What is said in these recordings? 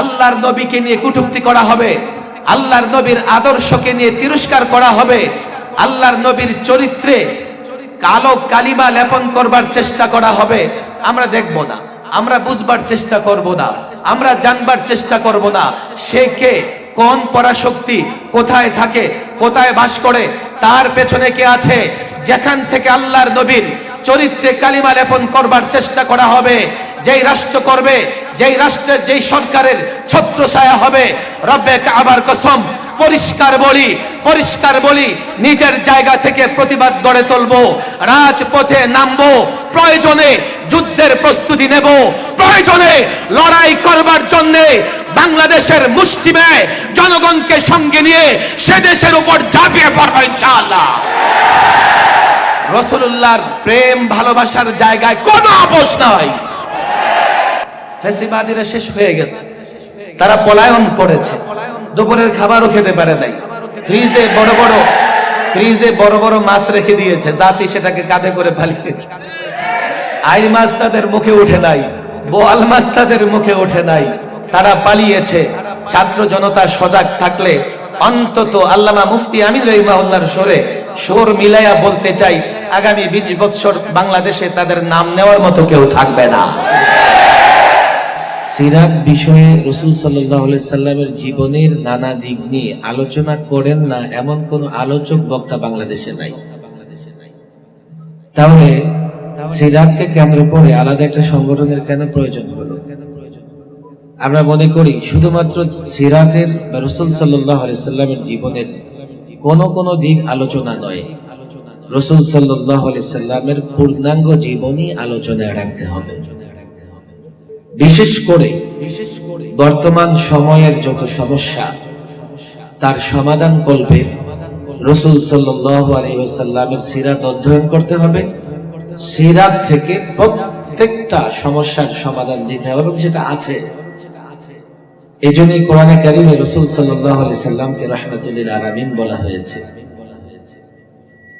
আল্লাহর নবীকে নিয়ে কুটুক্তি করা হবে, আল্লাহর নবীর আদর্শকে নিয়ে তিরস্কার করা হবে, আল্লাহর নবীর চরিত্রে কালো কালিমা লেপন করবার চেষ্টা করা হবে। আমরা দেখব না, আমরা বুঝবার চেষ্টা করব না, আমরা জানবার চেষ্টা করব না, সে কে, কোন পরাশক্তি, কোথায় থাকে, কোথায় বাস করে, তার পেছনে কে আছে? যেখান থেকে আল্লাহর নবীর চরিত্রে কালিমা লেপন করবার চেষ্টা করা হবে, যেই রাষ্ট্র করবে যেই রাষ্ট্রের, যেই সরকারের ছত্র ছায়া হবে, রব্বে আবার কসম, পরিষ্কার বলি পরিষ্কার বলি, নিজের জায়গা থেকে প্রতিবাদ গড়ে তুলবো, রাজপথে নামবো, প্রয়োজনে যুদ্ধের প্রস্তুতি নেব, প্রয়োজনে লড়াই করবার জন্যে বাংলাদেশের মুষ্টিমে জনগণকে সঙ্গে নিয়ে সে দেশের উপর ঝাঁপিয়ে পড়ব ইনশাআল্লাহ। রসুল্লাহর প্রেম, ভালোবাসার জায়গায় কোনো আপোষ নাই। ফেসিবাদীরা শেষ হয়ে গেছে। তারা পলায়ন করেছে। দুপুরের খাবারও খেতে পারে নাই। ফ্রিজে বড় বড়, ফ্রিজে বড় বড় মাছ রেখে দিয়েছে। জাতি সেটাকে কাঁধে করে পালিয়েছে। আইর মাছ তাদের মুখে ওঠে নাই। বোয়াল মাছ তাদের মুখে ওঠে নাই। তারা পালিয়েছে। ছাত্র জনতা সজাগ থাকলে অন্তত আল্লামা মুফতি আমির রহিমাউল্লাহর সরে সোর মিলাইয়া বলতে চাই, আগামী বিশ বৎসর বাংলাদেশে তাদের নাম নেওয়ার মতো কেউ থাকবে না। সিরাত বিষয়ে রসুল সাল্লাহ সাল্লামের জীবনের নানা দিক নিয়ে আলোচনা করেন না এমন কোন আলোচক বক্তা বাংলাদেশে নাই। তাহলে সিরাতকে কেন্দ্র করে আলাদা একটা সংগঠনের কেন প্রয়োজন হলো? আমরা মনে করি শুধুমাত্র সিরাতের বা রসুল সাল্লাহ সাল্লামের জীবনের কোন কোন দিক আলোচনা নয়। রসুল সাল্লাহ সাল্লামের পূর্ণাঙ্গ জীবনই আলোচনায় রাখতে হবে। বিশেষ করে বিশেষ করে বর্তমান সময়ের যত সমস্যা, তার সমাধান করবে রসুল আলহিসাল্লামের সিরাত অধ্যয়ন করতে হবে। সিরাত থেকে প্রত্যেকটা সমস্যার সমাধান দিতে হবে এবং সেটা আছে। এই জন্যই কোরআনে কারিমে রসুল সাল্লামকে রহমতুল্লিল আলমিন বলা হয়েছে।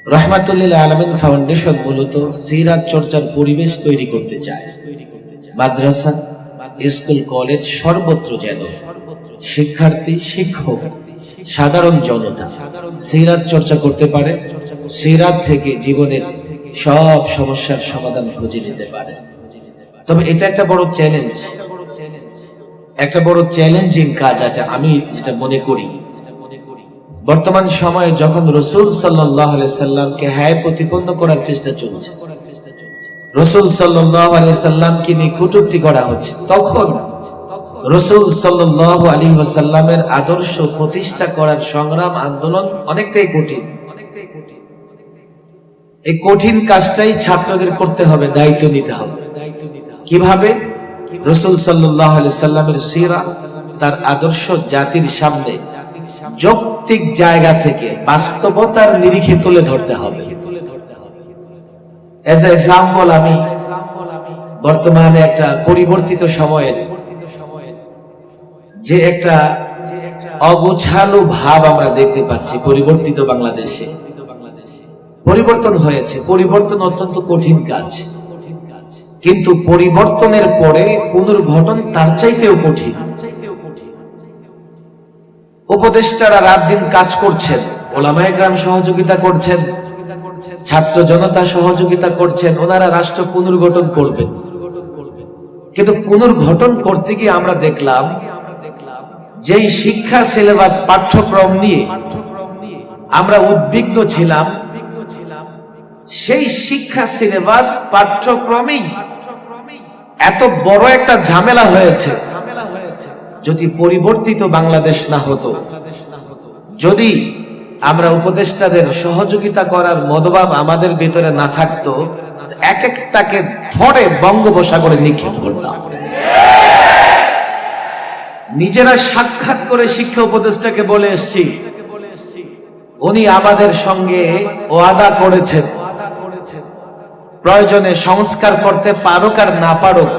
রহমাতুল্লিল আলমিন ফাউন্ডেশন মূলত সিরাত চর্চার পরিবেশ তৈরি করতে চায়। মাদ্রাসা, স্কুল, কলেজ সর্বত্র যেন শিক্ষার্থী, শিক্ষক, সাধারণ জনতা সিরাত চর্চা করতে পারে, সিরাত থেকে জীবনের সব সমস্যার সমাধান খুঁজে নিতে পারে। তবে এটা একটা বড় চ্যালেঞ্জ একটা বড় চ্যালেঞ্জিং কাজ আছে, আমি যেটা মনে করি। বর্তমান সময়ে যখন রসুল সাল্লাহ সাল্লামকে হ্যায় প্রতিপন্ন করার চেষ্টা চলছে রসুল সাল্লাহ আলি সাল্লামকে নিয়ে কটূক্তি করা হচ্ছে, তখন রসুল সাল্লাহ আলী সাল্লামের আদর্শ প্রতিষ্ঠা করার সংগ্রাম আন্দোলন অনেকটাই কঠিন। এই কঠিন কাজটাই ছাত্রদের করতে হবে, দায়িত্ব নিতে হবে। কীভাবে? রসুল সাল্লাহ আলি সাল্লামের সিরা, তার আদর্শ জাতির সামনে যৌক্তিক জায়গা থেকে বাস্তবতার নিরিখে তুলে ধরতে হবে। এজ এক্সাম্পল আমি বর্তমানে একটা পরিবর্তিত সময়ের যে একটা অগোছালো ভাব আমরা দেখতে পাচ্ছি পরিবর্তিত বাংলাদেশে। পরিবর্তন হয়েছে। পরিবর্তন অত্যন্ত কঠিন কাজ। কিন্তু পরিবর্তনের পরে পুনর্গঠন তার চাইতেও কঠিন। উপদেষ্টারা রাত দিন কাজ করছেন, ওলামায় গ্রাম সহযোগিতা করছেন। ছাত্র জনতা সহযোগিতা করছেন, ওনারা রাষ্ট্র পুনর্গঠন করবেন কিন্তু পুনর্গঠন করতে গিয়ে আমরা দেখলাম, যেই শিক্ষা সিলেবাস পাঠ্যক্রম নিয়ে আমরা উদ্বিগ্ন ছিলাম, সেই শিক্ষা সিলেবাস পাঠ্যক্রমেই এত বড় একটা ঝামেলা হয়েছে, যদি পরিবর্তিত বাংলাদেশ না হতো। যদি আমরা উপদেষ্টাদের সহযোগিতা করার মনোভাব আমাদের ভিতরে না থাকতো, এক একটাকে ধরে বঙ্গোপসাগরে নিক্ষেপ করতাম। নিজেরা সাক্ষাৎ করে শিক্ষা উপদেষ্টাকে বলে এসছি, উনি আমাদের সঙ্গে ওয়াদা করেছেন। প্রয়োজনে সংস্কার করতে পারুক আর না পারুক,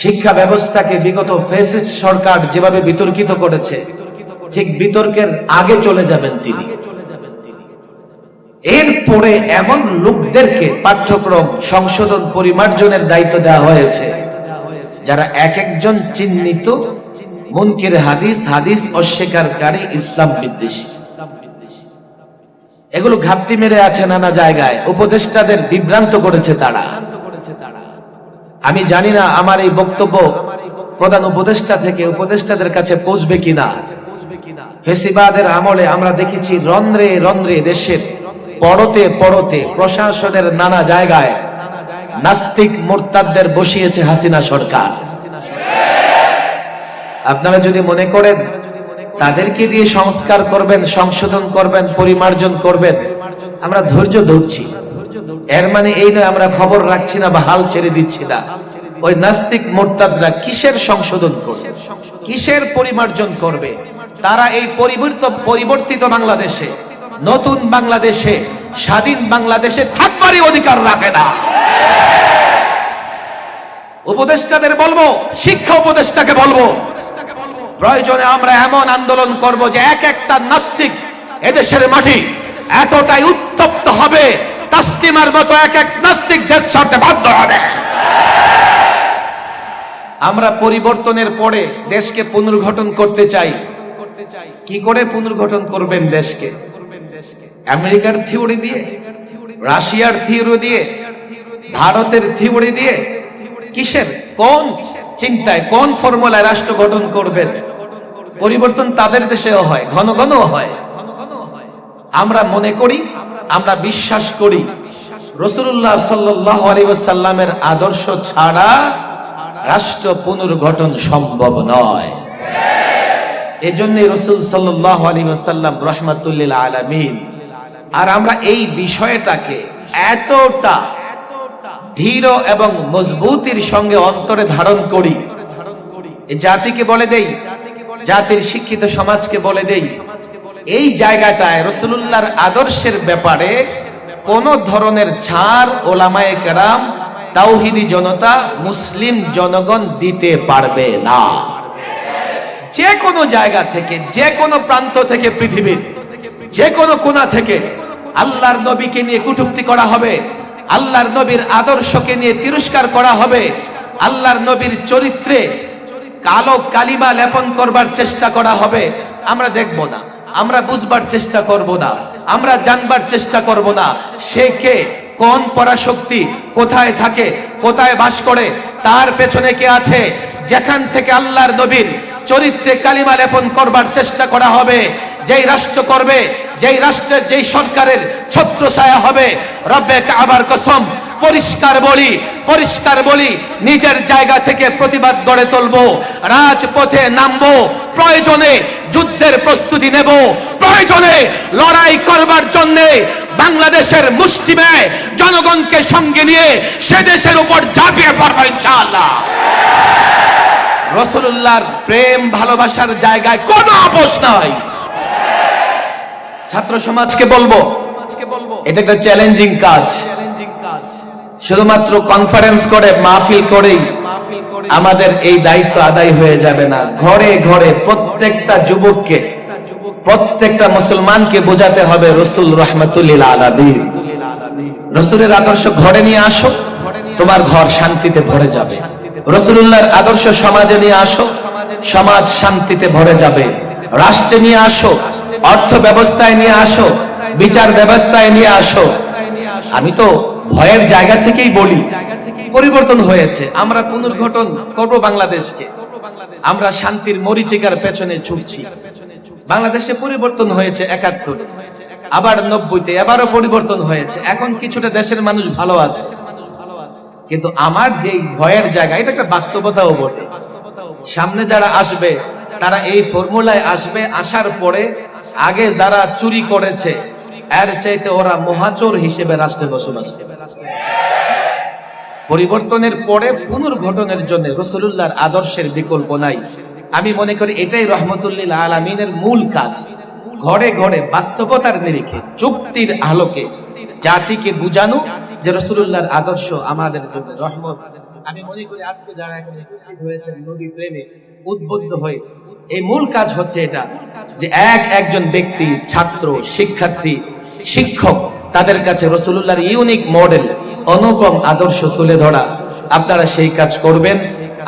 শিক্ষা ব্যবস্থাকে বিগত ফেসিস্ট সরকার যেভাবে বিতর্কিত করেছে ঠিক বিতর্কের আগে চলে যাবেন তিনি। এরপরে এমন লোকদেরকে পাঠ্যক্রম সংশোধন পরিমার্জনের দায়িত্ব দেওয়া হয়েছে, যারা এক একজন চিহ্নিত মুনকির হাদিস হাদিস অস্বীকারী ইসলাম বিদ্বেষী। এগুলো ঘাপটি মেরে আছে নানা জায়গায়, উপদেষ্টাদের বিভ্রান্ত করেছে তারা। আমি জানি না আমার এই বক্তব্য প্রধান উপদেষ্টা থেকে উপদেষ্টাদের কাছে পৌঁছবে কিনা। ফেসিবাদের আমলে আমরা দেখেছি রন্ধ্রে রন্ধ্রে দেশের পড়তে পড়তে প্রশাসনের নানা জায়গায় নাস্তিক মোরতাদদের বসিয়েছে হাসিনা সরকার। আপনারা যদি মনে করেন, তাদেরকে দিয়ে সংস্কার করবেন, সংশোধন করবেন, পরিমার্জন করবেন, আমরা ধৈর্য ধরছি। এর মানে এই নয়, আমরা খবর রাখছি না বা হাল ছেড়ে দিচ্ছি না। ওই নাস্তিক মোরতাদরা কিসের সংশোধন করবে? কিসের পরিমার্জন করবে? তারা এই পরিবর্ত, পরিবর্তিত বাংলাদেশে, নতুন বাংলাদেশে, স্বাধীন বাংলাদেশে থাকবারই অধিকার রাখে না। উপদেষ্টাদের বলব, শিক্ষা উপদেষ্টাকে বলব, প্রয়োজনে আমরা এমন আন্দোলন করব যে এক একটা নাস্তিক এদেশের মাটি এতটাই উত্তপ্ত হবে তাস্তিমার মতো এক এক নাস্তিক দেশ ছাড়তে বাধ্য হবে। আমরা পরিবর্তনের পরে দেশকে পুনর্গঠন করতে চাই। কি করে পুনর্গঠন করবেন দেশকে? আমেরিকার থিওরি দিয়ে, রাশিয়ার থিওরি দিয়ে, ভারতের থিওরি দিয়ে, কিসের, কোন চিন্তায়, কোন ফর্মুলায় রাষ্ট্র গঠন করবেন? পরিবর্তন তাদের দেশেও হয়, ঘন ঘন হয়। আমরা মনে করি, আমরা বিশ্বাস করি রসুল্লাহ সাল্লাহ আলিবাসাল্লামের আদর্শ ছাড়া রাষ্ট্র পুনর্গঠন সম্ভব নয়। এজন্য রসুল সাল্লাহ আলিবাসাল্লাম রহমাতুল্লিল আলমিন। আর আমরা এই বিষয়টাকে এতটা ধীর এবং মজবুতির সঙ্গে অন্তরে ধারণ করি। জাতিকে বলে দেই, জাতির শিক্ষিত সমাজকে বলে দেই, এই জায়গাটায় রসুল্লাহর আদর্শের ব্যাপারে কোন ধরনের ছাড় ওলামায়ে কেরাম, তাওহিদি জনতা, মুসলিম জনগণ দিতে পারবে না। যে কোনো জায়গা থেকে, যে কোনো প্রান্ত থেকে পৃথিবীর যে কোনো কোণা থেকে আল্লাহর নবীকে নিয়ে কুটুক্তি করা হবে, আল্লাহর নবীর আদর্শকে নিয়ে তিরস্কার করা হবে, আল্লাহর নবীর চরিত্রে কালো কালিমা লেপন করবার চেষ্টা করা হবে, আমরা দেখব না, আমরা বুঝবার চেষ্টা করব না, আমরা জানবার চেষ্টা করব না, সে কে, কোন পরাশক্তি, কোথায় থাকে, কোথায় বাস করে, তার পেছনে কে আছে, যেখান থেকে আল্লাহর নবীর চরিত্রে কালিমা লেপন করবার চেষ্টা করা হবে। যেই রাষ্ট্র করবে, যেই রাষ্ট্রের যেই সরকারের ছত্র ছায়া হবে, রব্বে আবার কসম, পরিষ্কার বলি পরিষ্কার বলি, নিজের জায়গা থেকে প্রতিবাদ গড়ে তুলবো, রাজপথে নামবো, প্রয়োজনে যুদ্ধের প্রস্তুতি নেব, প্রয়োজনে লড়াই করবার জন্য বাংলাদেশের মুষ্টিমে জনগণকে সঙ্গে নিয়ে সে দেশের উপর ঝাঁপিয়ে পড়ব ইনশাআল্লাহ। রসুল্লাহর প্রেম, ভালোবাসার জায়গায় কোনো আপোষ নাই। ছাত্র সমাজকে বলব, এটা একটা চ্যালেঞ্জিং কাজ। শুধুমাত্র কনফারেন্স করে, মাহফিল করেই আমাদের এই দায়িত্ব আদায় হয়ে যাবে না। ঘরে ঘরে প্রত্যেকটা যুবককে, প্রত্যেকটা মুসলমানকে বোঝাতে হবে রসুল রহমতুল্লিল আলাদিন রসুলের আদর্শ ঘরে নিয়ে আসো, তোমার ঘর শান্তিতে ভরে যাবে। রসুল্লাহর আদর্শ সমাজে নিয়ে আসো, সমাজ শান্তিতে ভরে যাবে। রাষ্ট্রে নিয়ে আসো, অর্থ ব্যবস্থায় নিয়ে আসো, বিচার ব্যবস্থায় নিয়ে আসো। আমি তো ভয়ের জায়গা থেকেই বলি, পরিবর্তন হয়েছে। আমরা পুনর্গঠন করব বাংলাদেশকে। আমরা শান্তির মরিচিকার পেছনে ছুটছি। বাংলাদেশে পরিবর্তন হয়েছে একাত্তর। আবার নব্বইতে এবারও পরিবর্তন হয়েছে। এখন কিছুটা দেশের মানুষ ভালো আছে। কিন্তু আমার যেই ভয়ের জায়গা, এটা একটা বাস্তবতাও বটে। সামনে যারা আসবে, তারা এই ফর্মুলায় আসবে, আসার পরে আগে যারা চুরি করেছে, এর চাইতে ওরা মহাচোর হিসেবে রাষ্ট্রে বসবাস পরিবর্তনের পরে পুনর্গঠনের জন্য রসুল্লাহর আদর্শের বিকল্প নাই। আমি মনে করি এটাই রহমতুল্লিল আলমিনের মূল কাজ। ঘরে ঘরে বাস্তবতার নিরিখে, চুক্তির আলোকে, জাতিকে বুঝানো যে রসুল্লাহর আদর্শ আমাদের রহমত। আমি মনে করি আজকে যারা এখানে উপস্থিত হয়েছেন নদী প্রেমে উদ্বুদ্ধ হয়ে, এই মূল কাজ হচ্ছে এটা, যে এক একজন ব্যক্তি, ছাত্র, শিক্ষার্থী, শিক্ষক, তাদের কাছে রসুল্লাহর ইউনিক মডেল, অনুপম আদর্শ তুলে ধরা। আপনারা সেই কাজ করবেন।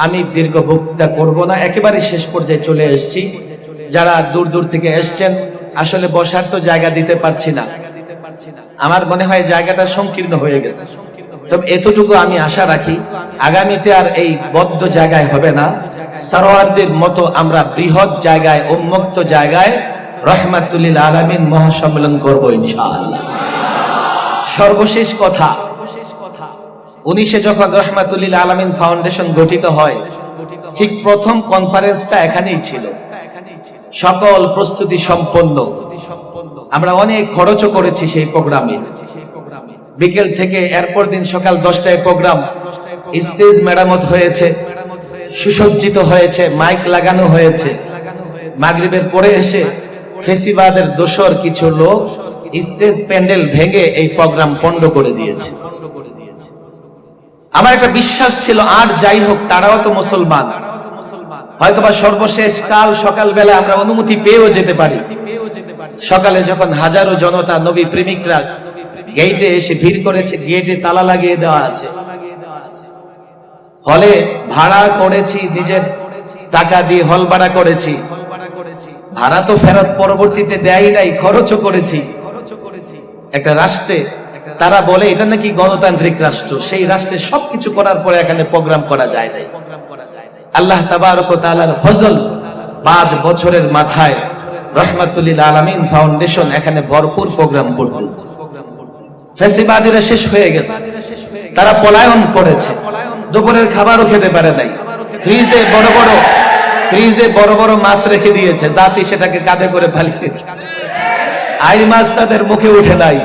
আমি দীর্ঘ বক্তৃতা করব না, একেবারে শেষ পর্যায়ে চলে এসেছি। যারা দূর দূর থেকে এসছেন, আসলে বসার তো জায়গা দিতে পারছি না। আমার মনে হয় জায়গাটা সংকীর্ণ হয়ে গেছে। তবে এতটুকু আমি আশা রাখি, আগামীতে আর এই বদ্ধ জায়গায় হবে না। সারোয়ারদের মতো আমরা বৃহৎ জায়গায়, উন্মুক্ত জায়গায় রহমাতুল্লিল আলামিন মহাসম্মেলন করব ইনশাআল্লাহ। সর্বশেষ কথা, উনিশে যখন রহমাতুল্লিল আলামিন ফাউন্ডেশন গঠিত হয়, ঠিক প্রথম কনফারেন্সটা এখানেই ছিল। সকল প্রস্তুতি সম্পন্ন। আমরা অনেক খরচও করেছি সেই প্রোগ্রামে। বিকেল থেকে এরপর দিন সকাল দশটায় প্রোগ্রাম। স্টেজ মেরামত হয়েছে, সুসজ্জিত হয়েছে, মাইক লাগানো হয়েছে। মাগরিবের পরে এসে ফেসিবাদের দোসর কিছু লোক স্টেজ প্যান্ডেল ভেঙে এই প্রোগ্রাম পণ্ড করে দিয়েছে। আমার একটা বিশ্বাস ছিল, আর যাই হোক, তারাও তো মুসলমান। হয়তোবা সর্বশেষ কাল সকালবেলা আমরা অনুমতি পেয়েও যেতে পারি। সকালে যখন হাজারো জনতা, নবী প্রেমিকরা গেটে এসে ভিড় করেছে গেটে তালা লাগিয়ে দেওয়া আছে। হলে ভাড়া করেছি, নিজের টাকা দিয়ে হল ভাড়া করেছি। ভাড়া তো ফেরত পরবর্তীতে দেয় নাই, খরচও করেছি। একটা রাষ্ট্রে তারা বলে, এটা নাকি গণতান্ত্রিক রাষ্ট্র। সেই রাষ্ট্রে সবকিছু করার পরে এখানে প্রোগ্রাম করা যায় নাই। আল্লাহ তাবারক ফজল পাঁচ বছরের মাথায় রহমাতুল্লিল আলামিন ফাউন্ডেশন এখানে ভরপুর প্রোগ্রাম করতেছে। ফেসিবাদীরা শেষ হয়ে গেছে। তারা পলায়ন করেছে। দুপুরের খাবারও খেতে পারে নাই। ফ্রিজে বড় বড়, ফ্রিজে বড় বড় মাছ রেখে দিয়েছে। জাতি সেটাকে কাঁধে করে ফালিয়েছে আই মাছ তাদের মুখে উঠে নাই।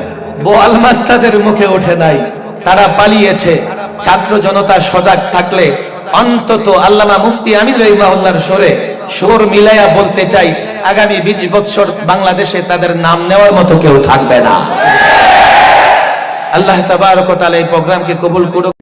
বোয়াল মাছ তাদের মুখে উঠে নাই। তারা পালিয়েছে। ছাত্র জনতা সজাগ থাকলে অন্তত আল্লামা মুফতি আমির রহিমাউল্লাহর সরে সুর মিলাইয়া বলতে চাই, আগামী বিশ বৎসর বাংলাদেশে তাদের নাম নেওয়ার মতো কেউ থাকবে না। আল্লাহ তাআলা এই প্রোগ্রামকে কবুল করুক।